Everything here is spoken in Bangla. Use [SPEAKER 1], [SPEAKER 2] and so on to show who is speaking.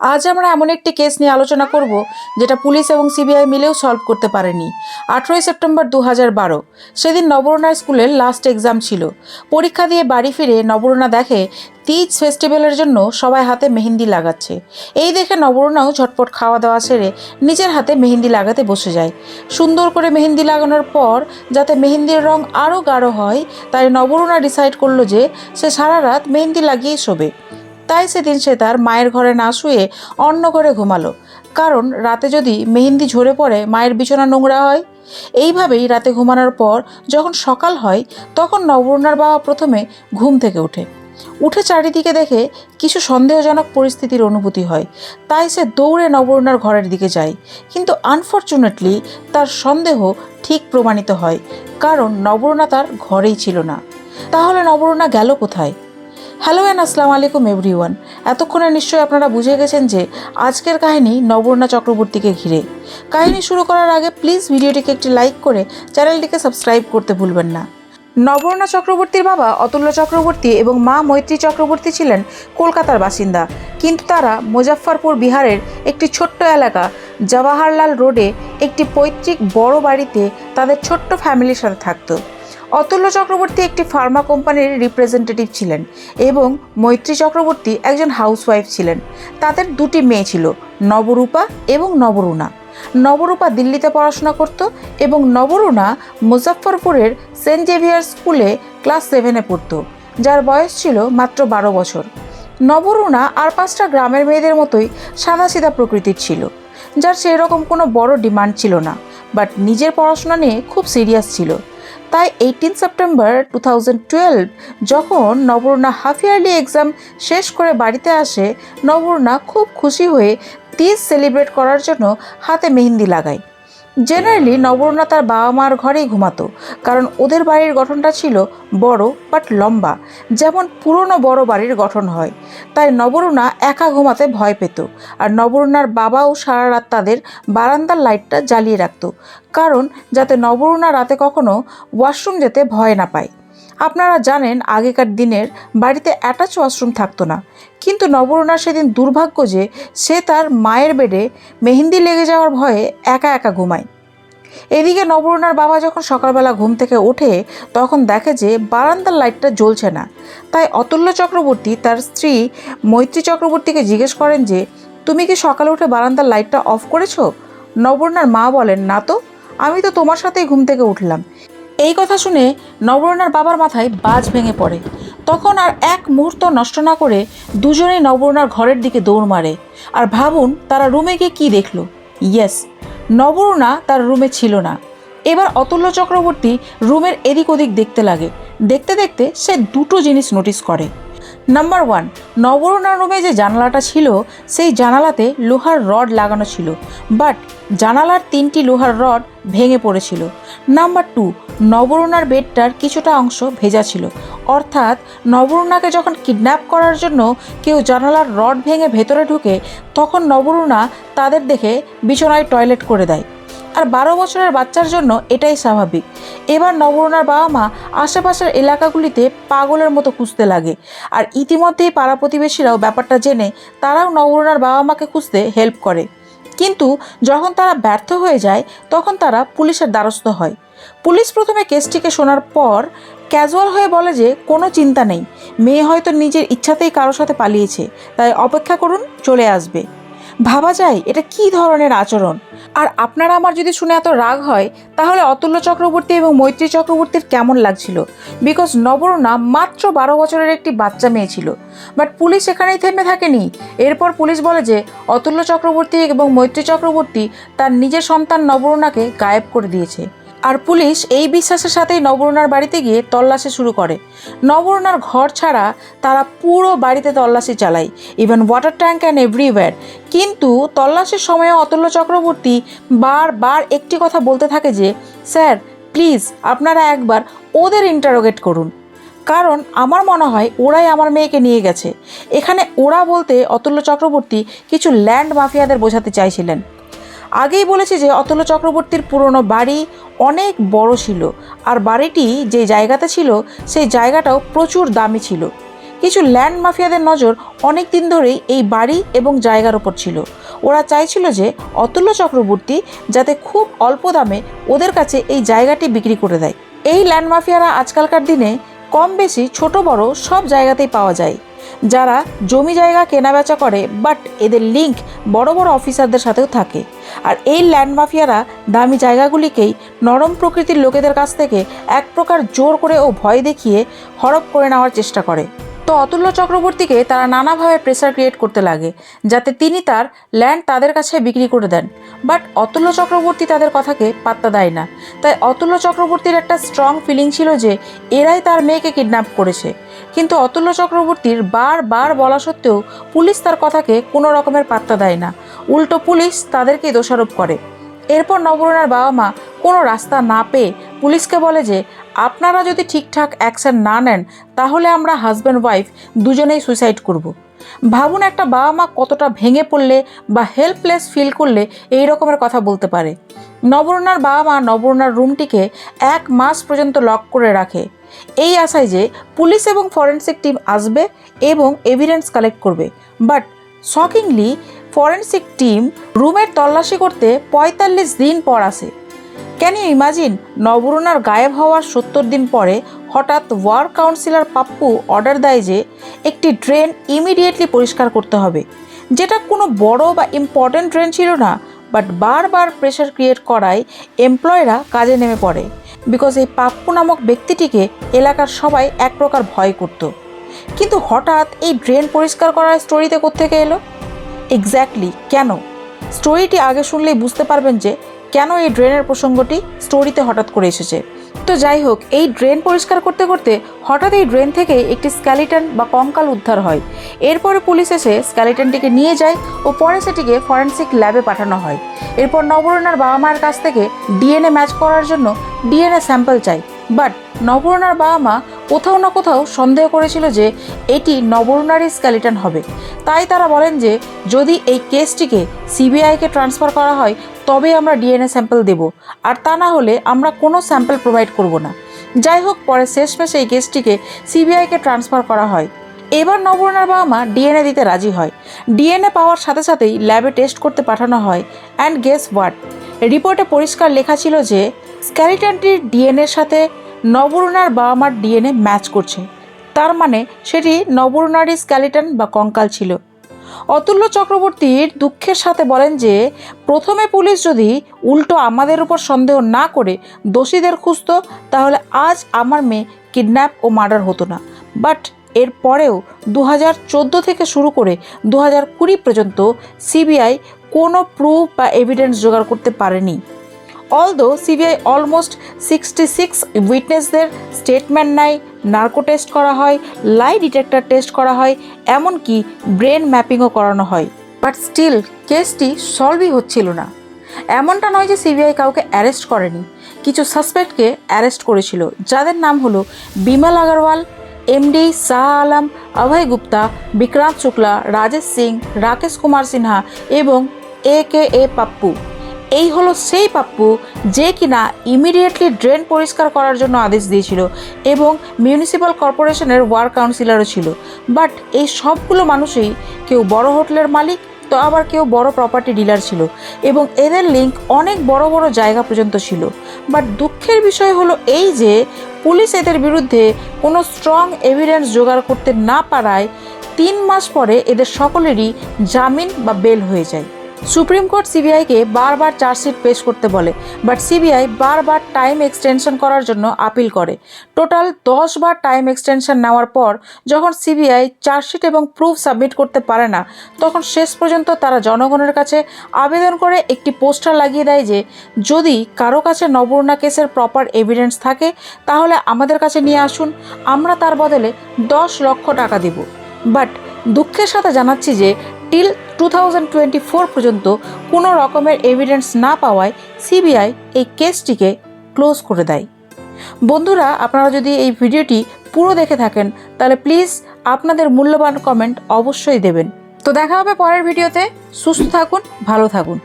[SPEAKER 1] আজ আমরা এমন একটি কেস নিয়ে আলোচনা করব যেটা পুলিশ এবং সিবিআই মিলেও সলভ করতে পারেনি। আঠেরোই সেপ্টেম্বর দু হাজার বারো, সেদিন নবরুণার স্কুলের লাস্ট এক্সাম ছিল। পরীক্ষা দিয়ে বাড়ি ফিরে নবরুণা দেখে, তিজ ফেস্টিভ্যালের জন্য সবাই হাতে মেহেন্দি লাগাচ্ছে। এই দেখে নবরুণাও ঝটপট খাওয়া দাওয়া সেরে নিজের হাতে মেহেন্দি লাগাতে বসে যায়। সুন্দর করে মেহেন্দি লাগানোর পর যাতে মেহেন্দির রং আরও গাঢ় হয়, তাই নবরুণা ডিসাইড করল যে সে সারা রাত মেহেন্দি লাগিয়েই শোবে। তাই সেদিন সে তার মায়ের ঘরে না শুয়ে অন্য ঘরে ঘুমালো। কারণ রাতে যদি মেহেন্দি ঝরে পড়ে, মায়ের বিছানা নোংরা হয়। এইভাবেই রাতে ঘুমানোর পর যখন সকাল হয়, তখন নবরুণার বাবা প্রথমে ঘুম থেকে ওঠে। উঠে চারিদিকে দেখে কিছু সন্দেহজনক পরিস্থিতির অনুভূতি হয়। তাই সে দৌড়ে নবরুণার ঘরের দিকে যায়। কিন্তু আনফর্চুনেটলি তার সন্দেহ ঠিক প্রমাণিত হয়, কারণ নবরুণা তার ঘরেই ছিল না। তাহলে নবরুণা গেল কোথায়? হ্যালো অ্যান্ড আসসালামু আলাইকুম এভরিওয়ান এতক্ষণে নিশ্চয়ই আপনারা বুঝে গেছেন যে আজকের কাহিনী নবর্ণা চক্রবর্তীকে ঘিরে। কাহিনী শুরু করার আগে প্লিজ ভিডিওটিকে একটি লাইক করে চ্যানেলটিকে সাবস্ক্রাইব করতে ভুলবেন না। নবর্ণা চক্রবর্তীর বাবা অতুল্য চক্রবর্তী এবং মা মৈত্রী চক্রবর্তী ছিলেন কলকাতার বাসিন্দা। কিন্তু তারা মুজাফফরপুর বিহারের একটি ছোট্ট এলাকা, জওয়াহরলাল রোডে একটি পৈতৃক বড় বাড়িতে তাদের ছোট্ট ফ্যামিলির সাথে থাকতো। অতুল্য চক্রবর্তী একটি ফার্মা কোম্পানির রিপ্রেজেন্টেটিভ ছিলেন এবং মৈত্রী চক্রবর্তী একজন হাউসওয়াইফ ছিলেন। তাদের দুটি মেয়ে ছিল, নবরূপা এবং নবরুণা। নবরূপা দিল্লিতে পড়াশোনা করত এবং নবরুণা মুজাফফরপুরের সেন্ট জেভিয়ার স্কুলে ক্লাস সেভেনে পড়তো, যার বয়স ছিল মাত্র বারো বছর। নবরুণা আর পাঁচটা গ্রামের মেয়েদের মতোই সাদাসিধা প্রকৃতির ছিল, যার সেই রকম কোনো বড় ডিমান্ড ছিল না বাট নিজের পড়াশোনা নিয়ে খুব সিরিয়াস ছিল। তাই এইটিন সেপ্টেম্বর টু যখন নবরুণা হাফ ইয়ারলি এক্সাম শেষ করে বাড়িতে আসে নবরুণা খুব খুশি হয়ে তিজ সেলিব্রেট করার জন্য হাতে মেহেন্দি লাগায়। জেনারেলি নবরুণা তার বাবা মার ঘরেই ঘুমাতো, কারণ ওদের বাড়ির গঠনটা ছিল বড় বাট লম্বা, যেমন পুরনো বড় বাড়ির গঠন হয়। তাই নবরুণা একা ঘুমাতে ভয় পেত, আর নবরুণার বাবাও সারা রাত তাদের বারান্দার লাইটটা জ্বালিয়ে রাখত, কারণ যাতে নবরুণা রাতে কখনো ওয়াশরুম যেতে ভয় না পায়। আপনারা জানেন, আগেকার দিনের বাড়িতে অ্যাটাচ ওয়াশরুম থাকতো না। কিন্তু নবরুণার সেদিন দুর্ভাগ্য যে, সে তার মায়ের বেডে মেহেন্দি লেগে যাওয়ার ভয়ে একা একা ঘুমায়। এদিকে নবরুণার বাবা যখন সকালবেলা ঘুম থেকে ওঠে, তখন দেখে যে বারান্দার লাইটটা জ্বলছে না। তাই অতুল্য চক্রবর্তী তার স্ত্রী মৈত্রী চক্রবর্তীকে জিজ্ঞেস করেন যে, তুমি কি সকালে উঠে বারান্দার লাইটটা অফ করেছ? নবরুণার মা বলেন, না তো, আমি তো তোমার সাথেই ঘুম থেকে উঠলাম। এই কথা শুনে নবরুণার বাবার মাথায় বাজ ভেঙে পড়ে। তখন আর এক মুহূর্ত নষ্ট না করে দুজনেই নবরণার ঘরের দিকে দৌড় মারে আর ভাবুন তারা রুমে গিয়ে কী দেখল। ইয়েস, নবরুণা তার রুমে ছিল না। এবার অতুল্য চক্রবর্তী রুমের এদিক ওদিক দেখতে লাগে। দেখতে দেখতে সে দুটো জিনিস নোটিস করে। নাম্বার ওয়ান নবরুণার রুমে যে জানালাটা ছিল, সেই জানালাতে লোহার রড লাগানো ছিল বাট জানালার তিনটি লোহার রড ভেঙে পড়েছিল। নাম্বার টু নবরুণার বেডটার কিছুটা অংশ ভেজা ছিল, অর্থাৎ নবরুণাকে যখন কিডন্যাপ করার জন্য কেউ জানালার রড ভেঙে ভেতরে ঢুকে, তখন নবরুণা তাদের দেখে বিছানায় টয়লেট করে দেয়। আর বারো বছরের বাচ্চার জন্য এটাই স্বাভাবিক। এবার নবরুণার বাবা মা আশেপাশের এলাকাগুলিতে পাগলের মতো খুঁজতে লাগে। আর ইতিমধ্যেই পাড়া প্রতিবেশীরাও ব্যাপারটা জেনে তারাও নবরুণার বাবা মাকে খুঁজতে হেল্প করে। কিন্তু যখন তারা ব্যর্থ হয়ে যায়, তখন তারা পুলিশের দ্বারস্থ হয়। পুলিশ প্রথমে কেসটিকে শোনার পর ক্যাজুয়াল হয়ে বলে যে, কোনো চিন্তা নেই। মেয়ে হয়তো নিজের ইচ্ছাতেই কারোর সাথে পালিয়েছে। তাই অপেক্ষা করুন, চলে আসবে। ভাবা যায়, এটা কি ধরনের আচরণ? আর আপনারা আমার যদি শুনে এত রাগ হয়, তাহলে অতুল্য চক্রবর্তী এবং মৈত্রী চক্রবর্তীর কেমন লাগছিল? বিকজ নবরণা মাত্র বারো বছরের একটি বাচ্চা মেয়ে ছিল। বাট পুলিশ এখানেই থেমে থাকেনি। এরপর পুলিশ বলে যে, অতুল্য চক্রবর্তী এবং মৈত্রী চক্রবর্তী তার নিজের সন্তান নবরণাকে গায়েব করে দিয়েছে। আর পুলিশ এই বিশ্বাসের সাথেই নবরুণার বাড়িতে গিয়ে তল্লাশি শুরু করে। নবরুণার ঘর ছাড়া তারা পুরো বাড়িতে তল্লাশি চালায় even water tank and everywhere কিন্তু তল্লাশির সময়ে অতুল্য চক্রবর্তী বারবার একটি কথা বলতে থাকে যে, স্যার প্লিজ আপনারা একবার ওদের ইন্টারোগেট করুন। কারণ আমার মনে হয় ওরাই আমার মেয়েকে নিয়ে গেছে। এখানে ওরা বলতে অতুল্য চক্রবর্তী কিছু ল্যান্ড মাফিয়াদের বোঝাতে চাইছিলেন। আগেই বলেছি যে অতুল্য চক্রবর্তীর পুরনো বাড়ি অনেক বড় ছিল, আর বাড়িটি যে জায়গাতে ছিল, সেই জায়গাটাও প্রচুর দামি ছিল। কিছু ল্যান্ড মাফিয়াদের নজর অনেক দিন ধরেই এই বাড়ি এবং জায়গার ওপর ছিল। ওরা চাইছিল যে অতুল্য চক্রবর্তী যাতে খুব অল্প দামে ওদের কাছে এই জায়গাটি বিক্রি করে দেয়। এই ল্যান্ড মাফিয়ারা আজকালকার দিনে কম বেশি ছোট বড় সব জায়গাতেই পাওয়া যায়। যারা জমি জায়গা কেনাবেচা করে বাট এদের লিঙ্ক বড় বড় অফিসারদের সাথেও থাকে। আর এই ল্যান্ড মাফিয়ারা দামি জায়গাগুলিকেই নরম প্রকৃতির লোকেদের কাছ থেকে এক প্রকার জোর করে ও ভয় দেখিয়ে হরপ করে নেওয়ার চেষ্টা করে। তো অতুল্য চক্রবর্তীকে তারা নানাভাবে প্রেসার ক্রিয়েট করতে লাগে, যাতে তিনি তার ল্যান্ড তাদের কাছে বিক্রি করে দেন। বাট অতুল্য চক্রবর্তী তাদের কথাকে পাত্তা দেয় না। তাই অতুল্য চক্রবর্তীর একটা স্ট্রং ফিলিং ছিল যে, এরাই তার মেয়েকে কিডন্যাপ করেছে। কিন্তু অতুল্য চক্রবর্তীর বারবার বলা সত্ত্বেও পুলিশ তার কথাকে কোনো রকমের পাত্তা দেয় না। উল্টো পুলিশ তাদেরকেই দোষারোপ করে। এরপর নবরণার বাবা মা কোনো রাস্তা না পেয়ে পুলিশকে বলে যে আপনারা যদি ঠিকঠাক অ্যাকশন না নেন, তাহলে আমরা হাজব্যান্ড ওয়াইফ দুজনেই সুইসাইড করব। ভাবুন একটা বাবা মা কতটা ভেঙে পড়লে বা হেল্পলেস ফিল করলে এই রকমের কথা বলতে পারে। নবরণার বাবা মা নবরণার রুমটিকে এক মাস পর্যন্ত লক করে রাখে। এই আশায় যে পুলিশ এবং ফরেন্সিক টিম আসবে এবং এভিডেন্স কালেক্ট করবে। বাট শকিংলি ফরেন্সিক টিম রুমের তল্লাশি করতে পঁয়তাল্লিশ দিন পর আসে। ক্যান ইউ ইমাজিন নবরুণার গায়েব হওয়ার সত্তর দিন পরে হঠাৎ ওয়ার্ড কাউন্সিলর পাপ্পু অর্ডার দেয় যে একটি ড্রেন ইমিডিয়েটলি পরিষ্কার করতে হবে। যেটা কোনো বড় বা ইম্পর্ট্যান্ট ড্রেন ছিল না বাট বারবার প্রেশার ক্রিয়েট করায় এমপ্লয়রা কাজে নেমে পড়ে। বিকজ এই পাপ্পু নামক ব্যক্তিটিকে এলাকার সবাই এক প্রকার ভয় করত। কিন্তু হঠাৎ এই ড্রেন পরিষ্কার করার স্টোরিতে কোত্থেকে এলো? এক্স্যাক্টলি কেন? স্টোরিটি আগে শুনলেই বুঝতে পারবেন যে কেন এই ড্রেনের প্রসঙ্গটি স্টোরিতে হঠাৎ করে এসেছে? তো যাই হোক, এই ড্রেন পরিষ্কার করতে করতে হঠাৎ এই ড্রেন থেকে একটি স্ক্যালিটন বা কঙ্কাল উদ্ধার হয়। এরপরে পুলিশ এসে স্ক্যালিটনটিকে নিয়ে যায় ও পরে সেটিকে ফরেন্সিক ল্যাবে পাঠানো হয়। এরপর নবরণার বাবা মায়ের কাছ থেকে ডিএনএ ম্যাচ করার জন্য ডিএনএ স্যাম্পল চাই। বাট নবরণার বাবা মা কোথাও না কোথাও সন্দেহ করেছিল যে এটি নবরণারই স্ক্যালিটন হবে। তাই তারা বলেন যে যদি এই কেসটিকে সিবিআইকে ট্রান্সফার করা হয় তবে আমরা ডিএনএ স্যাম্পল দেব। আর তা না হলে আমরা কোনো স্যাম্পল প্রোভাইড করব না। যাই হোক, পরে শেষমেশ এই কেসটিকে সিবিআইকে ট্রান্সফার করা হয়। এবার নবরণার বাবা মা ডিএনএ দিতে রাজি হয়। ডিএনএ পাওয়ার সাথে সাথেই ল্যাবে টেস্ট করতে পাঠানো হয়। অ্যান্ড গেস হোয়াট রিপোর্টে পরিষ্কার লেখা ছিল যে স্ক্যালিটনটির ডিএনএর সাথে নবরুণার বাবা মার ডিএনএ ম্যাচ করছে। তার মানে সেটি নবরুণারই স্ক্যালিটন বা কঙ্কাল ছিল। অতুল্য চক্রবর্তীর দুঃখের সাথে বলেন যে, প্রথমে পুলিশ যদি উল্টো আমাদের উপর সন্দেহ না করে দোষীদের খুঁজতো, তাহলে আজ আমার মেয়ে কিডন্যাপ ও মার্ডার হতো না। বাট এর পরেও দু হাজার চোদ্দ থেকে শুরু করে দু কুড়ি পর্যন্ত সিবিআই কোনো প্রুফ বা এভিডেন্স জোগাড় করতে পারেনি। Although CBI almost sixty six উইটনেসদের statement নেয় নার্কো টেস্ট করা হয়, লাই ডিটেক্টর টেস্ট করা হয়, এমনকি ব্রেন ম্যাপিংও করানো হয়। বাট স্টিল, কেসটি সলভই হচ্ছিল না। এমনটা নয় যে সিবিআই কাউকে অ্যারেস্ট করেনি। কিছু সাসপেক্টকে অ্যারেস্ট করেছিল, যাদের নাম হলো বিমল আগরওয়াল এমডি শাহ আলম, অভয় গুপ্তা, বিক্রান্ত শুক্লা, রাজেশ সিং, রাকেশ কুমার সিনহা এবং এ কে এ পাপ্পু। এই হলো সেই পাপ্পু যে কিনা ইমিডিয়েটলি ড্রেন পরিষ্কার করার জন্য আদেশ দিয়েছিল এবং মিউনিসিপ্যাল কর্পোরেশনের ওয়ার্ড কাউন্সিলরও ছিল। বাট এই সবগুলো মানুষই কেউ বড় হোটেলের মালিক, তো আবার কেউ বড় প্রপার্টি ডিলার ছিল এবং এদের লিঙ্ক অনেক বড় বড় জায়গা পর্যন্ত ছিল। বাট দুঃখের বিষয় হলো এই যে পুলিশ এদের বিরুদ্ধে কোনো স্ট্রং এভিডেন্স জোগাড় করতে না পারায় তিন মাস পরে এদের সকলেরই জামিন বা বেল হয়ে যায়। সুপ্রিম কোর্ট সিবিআইকে বারবার চার্জশিট পেশ করতে বলে বাট সিবিআই বারবার টাইম এক্সটেনশন করার জন্য আপিল করে। টোটাল দশ বার টাইম এক্সটেনশন নেওয়ার পর যখন সিবিআই চার্জশিট এবং প্রুফ সাবমিট করতে পারে না, তখন শেষ পর্যন্ত তারা জনগণের কাছে আবেদন করে একটি পোস্টার লাগিয়ে দেয় যে, যদি কারও কাছে নবরুণা কেসের প্রপার এভিডেন্স থাকে, তাহলে আমাদের কাছে নিয়ে আসুন, আমরা তার বদলে দশ লক্ষ টাকা দেব। বাট দুঃখের সাথে জানাচ্ছি যে টিল টু পর্যন্ত কোনো রকমের এভিডেন্স না পাওয়ায় সিবিআই এই কেসটিকে ক্লোজ করে দেয়। বন্ধুরা, আপনারা যদি এই ভিডিওটি পুরো দেখে থাকেন, তাহলে প্লিজ আপনাদের মূল্যবান কমেন্ট অবশ্যই দেবেন। তো দেখা হবে পরের ভিডিওতে। সুস্থ থাকুন, ভালো থাকুন।